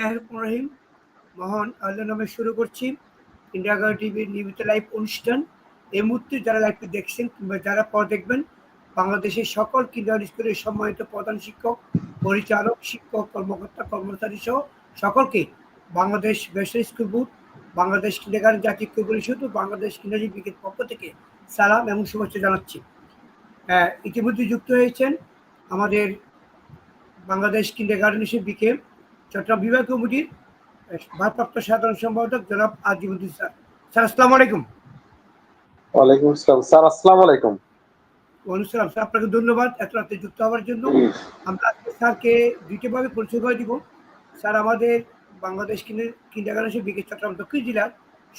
রহিম, মহান আল্লাহ নামে শুরু করছি ইন্ডিয়া গার্ল টিভির নিয়মিত লাইভ অনুষ্ঠান। এই মুহূর্তে যারা লাইভটি দেখছেন কিংবা যারা পর দেখবেন, বাংলাদেশের সকল কিন্ডার স্কুলের সম্মানিত প্রধান শিক্ষক, পরিচালক, শিক্ষক, কর্মকর্তা, কর্মচারী সহ সকলকে বাংলাদেশ বেসরকারি স্কুল বোর্ড বাংলাদেশ কিন্ডার জাতীয় ঐক্য পরিষদ ও বাংলাদেশ কিন্ডারি বিকের পক্ষ থেকে সালাম এবং শুভেচ্ছা জানাচ্ছি। ইতিমধ্যে যুক্ত হয়েছেন আমাদের বাংলাদেশ কিন্ডার গার্ডেন বিকে চট্টগ্রাম বিভাগ কমিটির ভারপ্রাপ্ত সাধারণ সম্পাদক জনাব আজিমুদ্দিন স্যার। স্যার আসসালামু আলাইকুম। ওয়ালাইকুম আসসালাম। স্যার আসসালামু আলাইকুম। অনুসার স্যার আপনাকে ধন্যবাদ এত রাতে যুক্ত হওয়ার জন্য। আমরা আজকে স্যারকে দুইটিভাবে পরিচয় করে দিব। স্যার আমাদের বাংলাদেশ কিন্ডার গার্ডেন হিসেবে বিকে চট্টগ্রাম দক্ষিণ জেলার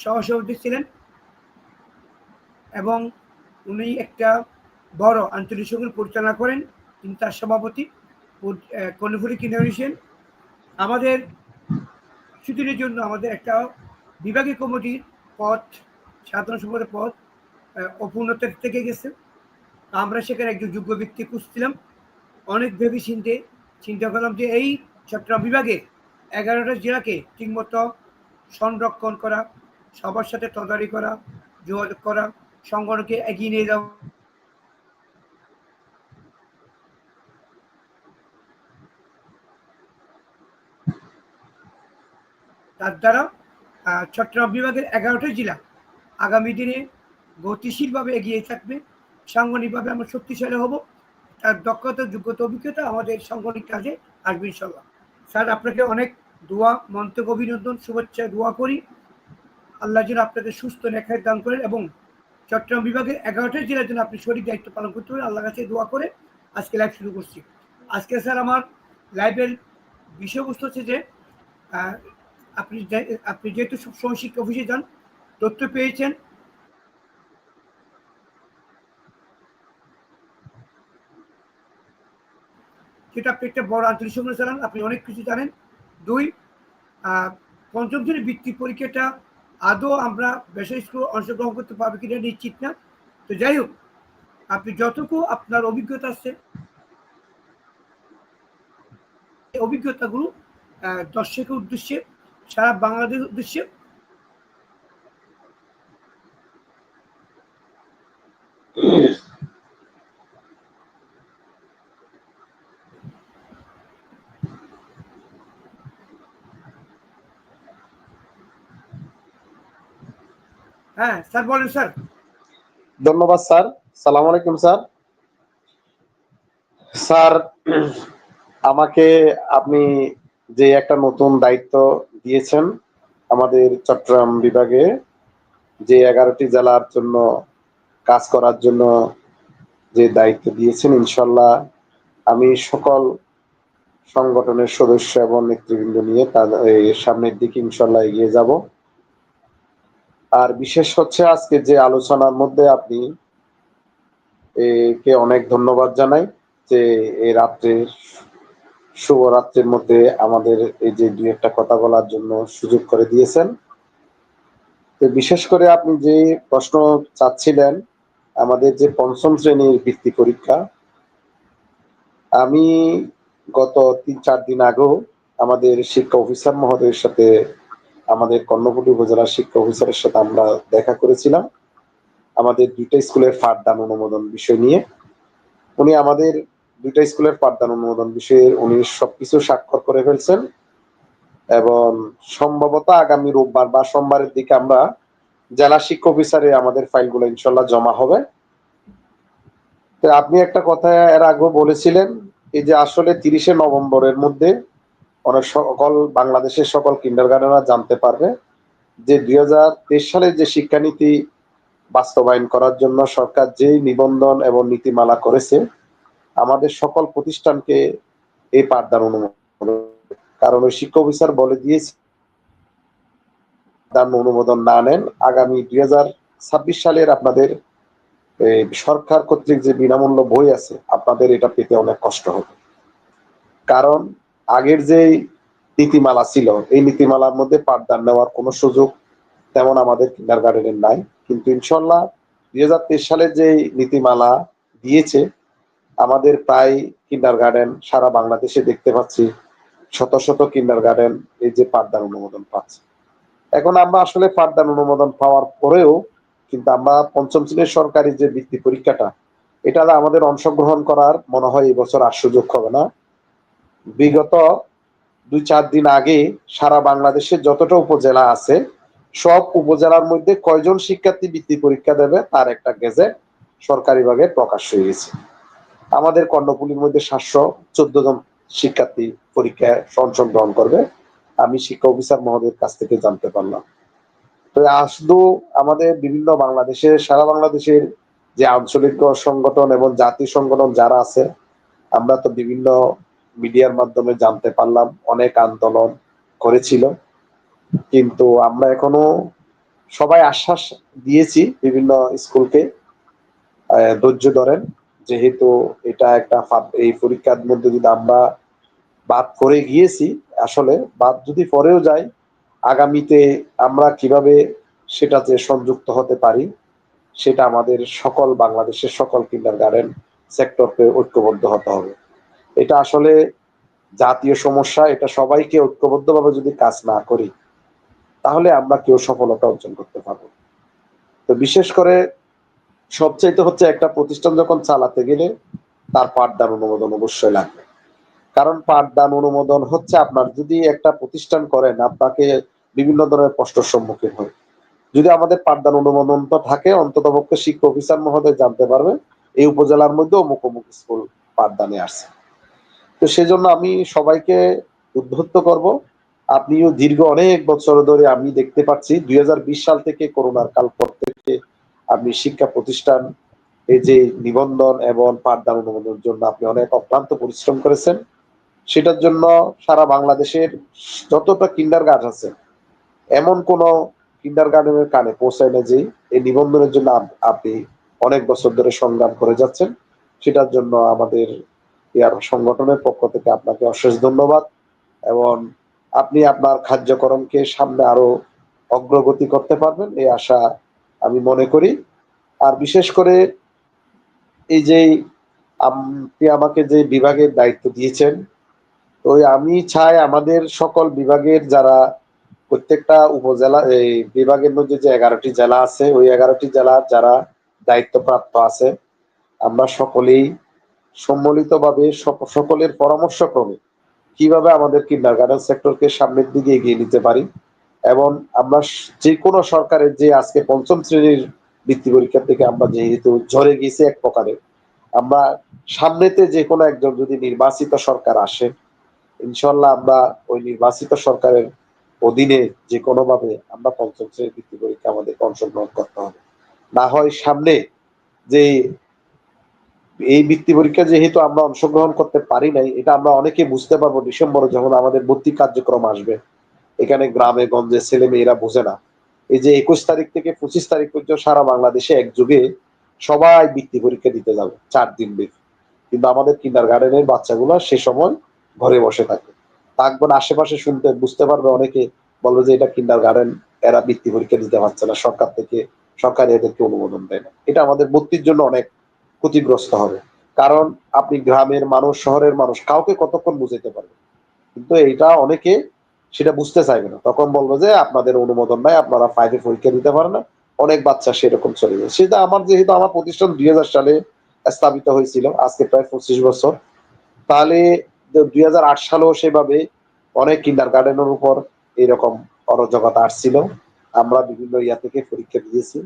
সহসভাপতি ছিলেন এবং উনি একটা বড় আঞ্চলিক সংঘ পরিচালনা করেন। তিনি তার সভাপতি কর্ণফুলি কিন্ডার আমাদের কিছুদিনের জন্য আমাদের একটা বিভাগীয় কমিটির পদ, সাধারণ সম্পাদক পদ অপূর্ণতা থেকে গেছে। আমরা সেখানে একজন যোগ্য ব্যক্তি খুঁজছিলাম। অনেক ভেবে চিনতে চিন্তা করলাম যে এই চট্টগ্রাম বিভাগে এগারোটা জেলাকে ঠিকমতো সংরক্ষণ করা, সবার সাথে তদারি করা, যোগাযোগ করা, সংগঠনকে এগিয়ে নিয়ে যাওয়া তার দ্বারা চট্টগ্রাম বিভাগের এগারোটা জেলা আগামী দিনে গতিশীলভাবে এগিয়ে থাকবে। সাংগঠনিকভাবে আমরা শক্তিশালী হব। তার দক্ষতা, যোগ্যতা, অভিজ্ঞতা আমাদের সাংগঠনিক কাজে আসবে ইনশাল্লাহ স্যার, আপনাকে অনেক দোয়া, মন্তব্য, অভিনন্দন, শুভেচ্ছা, দোয়া করি। আল্লাহ যেন আপনাকে সুস্থ নেখায় দান করেন এবং চট্টগ্রাম বিভাগের এগারোটা জেলার জন্য আপনি সঠিক দায়িত্ব পালন করতে পারেন। আল্লাহ কাছে দোয়া করে আজকে লাইভ শুরু করছি। আজকে স্যার, আমার লাইভের বিষয়বস্তু হচ্ছে যে আপনি আপনি যেহেতু সবসময় শিক্ষা অফিসে যান, তথ্য পেয়েছেন। যেটা আপনি একটা বড় আন্তরিক সংগ্রহ চালান, আপনি অনেক কিছু জানেন। দুই পঞ্চম শ্রেণির বৃত্তি পরীক্ষাটা আদৌ আমরা বেসরকারি স্কুল অংশগ্রহণ করতে পারব কিনা নিশ্চিত না। তো যাই হোক, আপনি যতটুকু আপনার অভিজ্ঞতা আছে অভিজ্ঞতাগুলো দর্শকের উদ্দেশ্যে সারা বাংলাদেশ উদ্দেশ্যে হ্যাঁ স্যার বলেন, স্যার। ধন্যবাদ, স্যার। সালাম আলাইকুম, স্যার। স্যার, আমাকে আপনি যে একটা নতুন দায়িত্ব দিয়েছেন আমাদের চট্টগ্রাম বিভাগে যে এগারোটি জেলার জন্য কাজ করার জন্য যে দায়িত্ব দিয়েছেন, ইনশাল্লাহ আমি সকল সংগঠনের সদস্য এবং নেতৃবৃন্দ নিয়ে তাদের সামনের দিকে ইনশাল্লাহ এগিয়ে যাব। আর বিশেষ হচ্ছে আজকে যে আলোচনার মধ্যে আপনি একে অনেক ধন্যবাদ জানাই যে এই রাত্রে শুভরাত্রির মধ্যে আমাদের এই যে দুই একটা কথা বলার জন্য সুযোগ করে দিয়েছেন। তো বিশেষ করে আপনি যে প্রশ্ন চাচ্ছিলেন, আমাদের যে পঞ্চম শ্রেণির বৃত্তি পরীক্ষা, আমি গত তিন চার দিন আগেও আমাদের শিক্ষা অফিসার মহোদয়ের সাথে, আমাদের কর্ণফুলি উপজেলার শিক্ষা অফিসারের সাথে আমরা দেখা করেছিলাম। আমাদের দুইটা স্কুলের পাঠদান অনুমোদন বিষয় নিয়ে। উনি আমাদের দুইটা স্কুলের পাঠদান অনুমোদন বিষয়ে উনি সবকিছু স্বাক্ষর করে ফেলছেন। এবং সম্ভবত আগামী রোববার বা সোমবারের দিকে আমরা জেলা শিক্ষা অফিসারে আমাদের ফাইলগুলো ইনশাল্লাহ জমা হবে। তো আপনি একটা কথা এর আগেও বলেছিলেন, এই যে আসলে তিরিশে নভেম্বরের মধ্যে অনেক সকল বাংলাদেশের সকল কিন্ডার গার্ডেনরা জানতে পারবে যে দুই হাজার তেইশ সালের যে শিক্ষানীতি বাস্তবায়ন করার জন্য সরকার যেই নিবন্ধন এবং নীতিমালা করেছে আমাদের সকল প্রতিষ্ঠানকে এই পাঠদান অনুমোদন। কারণ ওই শিক্ষা অফিসার বলে দিয়েছে দান অনুমোদন না নেন। আগামী দুই হাজার ছাব্বিশ সালের আপনাদের সরকার কর্তৃক যে বিনামূল্য বই আছে, আপনাদের এটা পেতে অনেক কষ্ট হবে। কারণ আগের যে নীতিমালা ছিল, এই নীতিমালার মধ্যে পাঠদান নেওয়ার কোনো সুযোগ তেমন আমাদের কিন্ডার গার্ডেনের নাই। কিন্তু ইনশাল্লাহ দুই সালের যে নীতিমালা দিয়েছে আমাদের প্রায় কিন্ডার গার্ডেন সারা বাংলাদেশে দেখতে পাচ্ছি, শত শত কিন্ডার গার্ডেন এই যে পাঠদান অনুমোদন পাচ্ছে। এখন আমরা আসলে পাঠদান অনুমোদন পাওয়ার পরেও কিন্তু আমরা পঞ্চম শ্রেণির সরকারি যে বৃত্তি পরীক্ষাটা এটা আমাদের অংশগ্রহণ করার মনে হয় এবছর আর সুযোগ হবে না। বিগত দুই চার দিন আগে সারা বাংলাদেশে যতটা উপজেলা আছে, সব উপজেলার মধ্যে কয়জন শিক্ষার্থী বৃত্তি পরীক্ষা দেবে তার একটা গেজেট সরকারিভাবে প্রকাশ হয়ে গেছে। আমাদের কর্ণপুলির মধ্যে সাতশো চোদ্দ জন শিক্ষার্থী পরীক্ষায় অংশগ্রহণ করবে। আমি শিক্ষা অফিসার মহোদয়ের কাছ থেকে জানতে পারলাম। তো আসদু আমাদের বিভিন্ন বাংলাদেশের সারা বাংলাদেশের যে আঞ্চলিক সংগঠন এবং জাতীয় সংগঠন যারা আছে, আমরা তো বিভিন্ন মিডিয়ার মাধ্যমে জানতে পারলাম, অনেক আন্দোলন করেছিল। কিন্তু আমরা এখনও সবাই আশ্বাস দিয়েছি বিভিন্ন স্কুলকে ধৈর্য ধরেন। যেহেতু এটা একটা এই পরীক্ষার মধ্যে যদি আমরা বাদ করে গিয়েছি, আসলে বাদ যদি পরেও যাই আগামীতে আমরা কীভাবে সেটাতে সংযুক্ত হতে পারি, সেটা আমাদের সকল বাংলাদেশের সকল কিন্ডার গার্ডেন সেক্টরকে ঐক্যবদ্ধ হতে হবে। এটা আসলে জাতীয় সমস্যা, এটা সবাইকে ঐক্যবদ্ধভাবে যদি কাজ না করি, তাহলে আমরা কেউ সফলতা অর্জন করতে পারব তো বিশেষ করে সবচাইতে হচ্ছে একটা প্রতিষ্ঠান যখন চালাতে গেলে তার পাঠদান অনুমোদন অবশ্যই লাগবে। কারণ পাঠদান অনুমোদন হচ্ছে আপনার যদি একটা প্রতিষ্ঠান করেন, আপনাকে বিভিন্ন ধরনের কষ্টের সম্মুখীন হয়। যদি আমাদের পাঠদান অনুমোদন তো থাকে অন্তত পক্ষে শিক্ষা অফিসার মহোদয় জানতে পারবে, এই উপজেলার মধ্যে অমুক অমুক স্কুল পাঠদানে আসছে। তো সেজন্য আমি সবাইকে উদ্বুদ্ধ করব। আপনিও দীর্ঘ অনেক বছর ধরে আমি দেখতে পাচ্ছি, দুই হাজার বিশ সাল থেকে করোনার কাল পর থেকে আপনি শিক্ষা প্রতিষ্ঠান, এই যে নিবন্ধন এবং পাঠদান অনুমোদনের জন্য আপনি অনেক অক্লান্ত পরিশ্রম করেছেন, সেটার জন্য সারা বাংলাদেশের যতটা কিন্ডার গার্ড আছে, এমন কোন কিন্ডার গার্ডেনের কানে পৌঁছায় না যে এই নিবন্ধনের জন্য আপনি অনেক বছর ধরে সংগ্রাম করে যাচ্ছেন। সেটার জন্য আমাদের ইয়ার সংগঠনের পক্ষ থেকে আপনাকে অশেষ ধন্যবাদ এবং আপনি আপনার কার্যক্রমকে সামনে আরও অগ্রগতি করতে পারবেন, এই আশা আমি মনে করি। আর বিশেষ করে এই যে আপনি আমাকে যে বিভাগের দায়িত্ব দিয়েছেন, তো আমি চাই আমাদের সকল বিভাগের যারা প্রত্যেকটা উপজেলা, এই বিভাগের মধ্যে যে এগারোটি জেলা আছে, ওই এগারোটি জেলার যারা দায়িত্বপ্রাপ্ত আছে, আমরা সকলেই সম্মিলিতভাবে সক- সকলের পরামর্শ ক্রমে কীভাবে আমাদের কিন্ডার গার্ডেন সেক্টরকে সামনের দিকে এগিয়ে নিতে পারি। এবং আমরা যে কোনো সরকারের যে আজকে পঞ্চম শ্রেণির বৃত্তি পরীক্ষা থেকে আমরা যেহেতু ঝরে গেছি এক প্রকারে, আমরা সামনেতে যে কোনো একজন যদি নির্বাচিত সরকার আসে, ইনশাল্লাহ আমরা ওই নির্বাচিত সরকারের অধীনে যে কোনো ভাবে আমরা পঞ্চম শ্রেণির বৃত্তি পরীক্ষা আমাদের অংশগ্রহণ করতে হবে। না হয় সামনে যে এই বৃত্তি পরীক্ষা যেহেতু আমরা অংশগ্রহণ করতে পারি নাই, এটা আমরা অনেকে বুঝতে পারব ডিসেম্বরে যখন আমাদের ভর্তি কার্যক্রম আসবে। এখানে গ্রামে, গঞ্জে ছেলে মেয়েরা বোঝে না। এই যে একুশ তারিখ থেকে পঁচিশ তারিখ পর্যন্ত সারা বাংলাদেশে একযুগে সবাই বৃত্তি পরীক্ষা দিতে যাবে, চার দিন ব্যাপী। কিন্তু আমাদের কিন্ডার গার্ডেনের বাচ্চাগুলো সে সময় ঘরে বসে থাকে। থাকবেন আশেপাশে শুনতে, বুঝতে পারবে অনেকে বলবে যে এটা কিন্ডার গার্ডেন এরা বৃত্তি পরীক্ষা দিতে পারছে না, সরকার থেকে, সরকার এদেরকে অনুমোদন দেয় না। এটা আমাদের ভর্তির জন্য অনেক ক্ষতিগ্রস্ত হবে। কারণ আপনি গ্রামের মানুষ, শহরের মানুষ, কাউকে কতক্ষণ বুঝাইতে পারবে কিন্তু এইটা অনেকে সেটা বুঝতে চাইবে না। তখন বলব যে, আপনাদের অনুমোদন নাই, আপনারা ফাইভে পরীক্ষা দিতে পারেন না। অনেক বাচ্চা সেরকম চলে যায়। সেটা আমার যেহেতু আমার প্রতিষ্ঠান দুই হাজার সালে স্থাপিত হয়েছিল, আজকে প্রায় পঁচিশ বছর। তাহলে দুই হাজার সালেও সেভাবে অনেক কিন্ডার গার্ডেনের উপর এরকম অরাজকতা আসছিল। আমরা বিভিন্ন ইয়া থেকে পরীক্ষা দিয়েছি।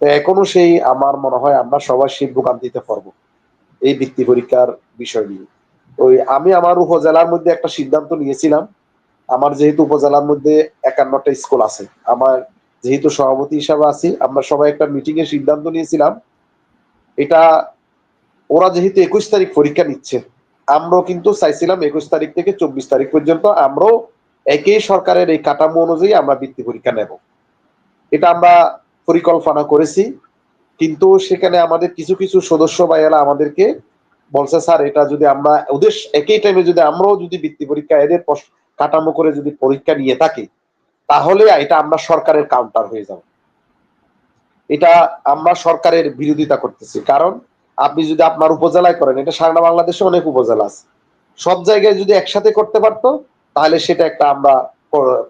তো এখনও সেই আমার মনে হয় আমরা সবাই ভোগান দিতে পারব এই বৃত্তি পরীক্ষার বিষয় নিয়ে। ওই আমি আমার উপজেলার মধ্যে একটা সিদ্ধান্ত নিয়েছিলাম আমার যেহেতু উপজেলার মধ্যে একান্নটা স্কুল আছে, আমার যেহেতু সভাপতি হিসাবে আছি, আমরা সবাই একটা মিটিং এর সিদ্ধান্ত নিয়েছিলাম। এটা ওরা যেহেতু একুশ তারিখ পরীক্ষা নিচ্ছে, আমরাও কিন্তু চাইছিলাম একুশ তারিখ থেকে চব্বিশ তারিখ পর্যন্ত আমরাও একই সরকারের এই কাঠামো অনুযায়ী আমরা বৃত্তি পরীক্ষা নেব। এটা আমরা পরিকল্পনা করেছি, কিন্তু সেখানে আমাদের কিছু কিছু সদস্য ভাইয়েরা আমাদেরকে বলছে, স্যার, এটা যদি আমরা ওদের একই টাইমে যদি আমরাও যদি বৃত্তি পরীক্ষা এদের কাঠামো করে যদি পরীক্ষা নিয়ে থাকে, তাহলে এটা আমরা সরকারের কাউন্টার হয়ে যাব। এটা আমরা সরকারের বিরোধিতা করতেছি। কারণ আপনি যদি আপনার উপজেলায় করেন, এটা সারা বাংলাদেশে অনেক উপজেলা আছে। সব জায়গায় যদি একসাথে করতে পারতো, তাহলে সেটা একটা আমরা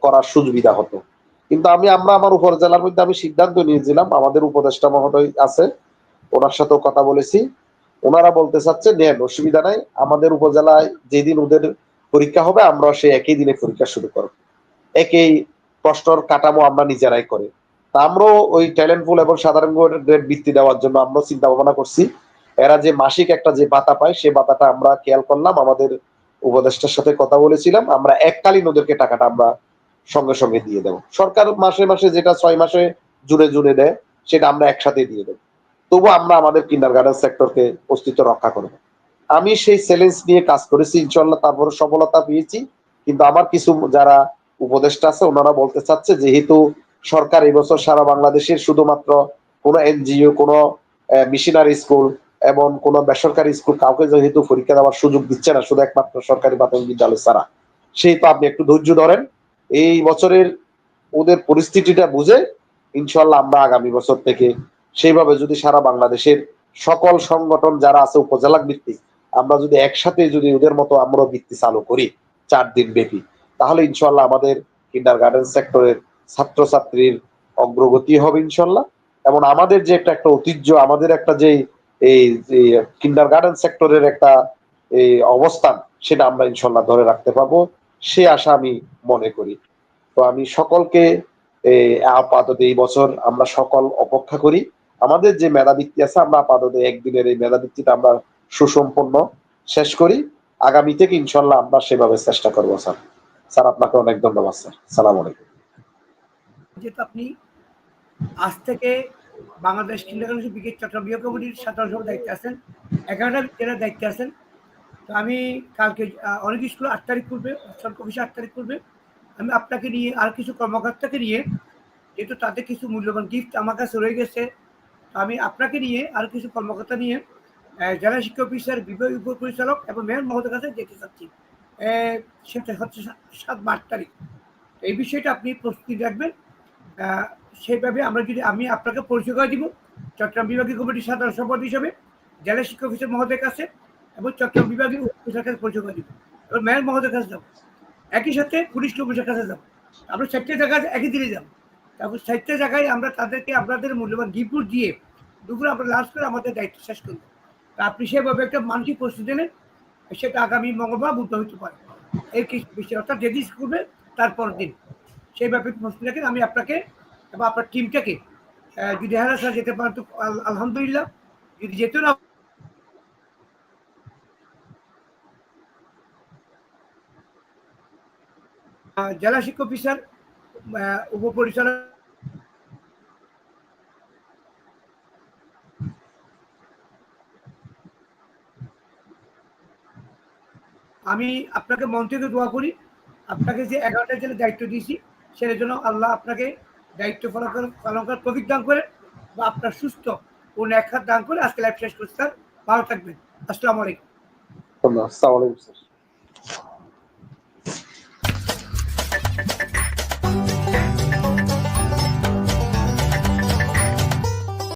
করার সুবিধা হতো। কিন্তু আমি, আমরা আমার উপজেলার মধ্যে আমি সিদ্ধান্ত নিয়েছিলাম, আমাদের উপদেষ্টা মহোদয় আছে, ওনার সাথেও কথা বলেছি। ওনারা বলতে চাচ্ছে, নেন, অসুবিধা নাই। আমাদের উপজেলায় যেদিন ওদের পরীক্ষা হবে আমরা সেই একই দিনে পরীক্ষা শুরু করব। একই প্রশ্নর কাঠামো আমরা নিজেরাই করে। তা আমরাও ওই ট্যালেন্ট পুল এবং সাধারণ গ্রেড বৃত্তি দেওয়ার জন্য আমরা চিন্তা ভাবনা করছি। এরা যে মাসিক একটা যে ভাতা পায়, সে ভাতাটা আমরা খেয়াল করলাম, আমাদের উপদেষ্টার সাথে কথা বলেছিলাম, আমরা এককালীন ওদেরকে টাকাটা আমরা সঙ্গে সঙ্গে দিয়ে দেবো। সরকার মাসে মাসে যেটা ছয় মাসে জুড়ে জুড়ে দেয়, সেটা আমরা একসাথে দিয়ে দেবো। তবু আমরা আমাদের কিন্ডার গার্ডেন সেক্টরকে অস্তিত্ব রক্ষা করব। আমি সেই চ্যালেঞ্জ নিয়ে কাজ করেছি ইনশাল্লাহ তারপরে সফলতা পেয়েছি। কিন্তু আমার কিছু যারা উপদেষ্টা আছে, ওনারা বলতে চাচ্ছে, যেহেতু সরকার এই বছর সারা বাংলাদেশের শুধুমাত্র কোনো এনজিও, কোনো মিশনারি স্কুল এবং কোনো বেসরকারি স্কুল কাউকে যেহেতু পরীক্ষা দেওয়ার সুযোগ দিচ্ছে না, শুধু একমাত্র সরকারি প্রাথমিক বিদ্যালয় ছাড়া। সেই তো আপনি একটু ধৈর্য ধরেন, এই বছরের ওদের পরিস্থিতিটা বুঝে ইনশাল্লাহ আমরা আগামী বছর থেকে সেইভাবে যদি সারা বাংলাদেশের সকল সংগঠন যারা আছে উপজেলা ভিত্তিক আমরা যদি একসাথে যদি ওদের মতো আমরা বৃত্তি চালু করি, চার দিন ব্যাপী, তাহলে ইনশাল্লাহ আমাদের কিন্ডার গার্ডেন সেক্টরের ছাত্রছাত্রীর অগ্রগতি হবে ইনশাল্লাহ এবং আমাদের যে একটা একটা ঐতিহ্য, আমাদের একটা যে এই কিন্ডার গার্ডেন সেক্টরের একটা, এই অবস্থান, সেটা আমরা ইনশাল্লাহ ধরে রাখতে পারব, সে আশা আমি মনে করি। তো আমি সকলকে আপাতত এই বছর আমরা সকল অপেক্ষা করি। আমাদের যে মেধাবৃত্তি আছে, আমরা আপাতত একদিনের এই মেধাবৃত্তিটা আমরা সুসম্পন্ন। শেষ করি। আগামী থেকে ইনশাল্লাহ আমরা সেভাবে চেষ্টা করব, স্যার। স্যার, আপনাকে অনেক ধন্যবাদ, স্যার। সালাম আলাইকুম। যেহেতু আপনি আজ থেকে বাংলাদেশ কিন্ডারগার্টেন বিকেট চট্টগ্রাম বিভাগ কমিটির সাধারণ সভার দায়িত্বে আছেন। এগারোটা জেলার দায়িত্বে আছেন। তো আমি কালকে অনেক স্কুল আট তারিখ করবে সরকার অফিসে আট তারিখ করবে আমি আপনাকে নিয়ে আর কিছু কর্মকর্তাকে নিয়ে, যেহেতু তাদের কিছু মূল্যবান গিফট আমার কাছে রয়ে গেছে, তো আমি আপনাকে নিয়ে আর কিছু কর্মকর্তা নিয়ে জেলা শিক্ষা অফিসার বিভাগ উপপরিচালক এবং মেয়র মহোদয়ের কাছে যেতে চাচ্ছি। সেটা হচ্ছে সাত- আট তারিখ। এই বিষয়টা আপনি প্রস্তুতি রাখবেন। সেইভাবে আমরা যদি, আমি আপনাকে পরিচয় করে দিব চট্টগ্রাম বিভাগীয় কমিটির সাধারণ সম্পাদক হিসেবে, জেলা শিক্ষা অফিসার মহোদয়ের কাছে এবং চট্টগ্রাম বিভাগীয় অফিসার কাছে পরিচয় করে দিব। এবং মেয়র মহোদয়ের কাছে যাব। একই সাথে পুলিশ অফিসার কাছে যাব। আমরা চারটে জায়গায়, একই দিনে যাব। তারপর চারটে জায়গায় আমরা তাদেরকে, আপনাদের মূল্যবান গিফট দিয়ে দুপুরে আমরা লাঞ্চ করে আমাদের দায়িত্ব শেষ করব। আপনি সেভাবে একটা মানসিক প্রস্তুতি নেন, সেটা আগামী মঙ্গলবার বুধ হতে পারে। এই বিষয় অর্থাৎ যেদিন করবে তারপর দিন। সেই ব্যাপারে প্রস্তুতি রাখেন, আমি আপনাকে এবং আপনার টিমটাকে যদি হেরাসা যেতে পারেন তো আলহামদুলিল্লাহ। যদি যেত না জেলা শিক্ষক অফিসার উপপরিচালক আমি আপনাকে মন থেকে দোয়া করি, আপনাকে যে এগারোটার জন্য দায়িত্ব দিয়েছি, সেটার জন্য আল্লাহ আপনাকে দায়িত্ব পালন করে, পালন করার প্রফিক দান করে বা আপনার সুস্থ ও হাত দান করে আজকে লাইফ শেষ করছি, স্যার। ভালো থাকবেন। আসসালামু আলাইকুম। আসসালামু আলাইকুম, স্যার।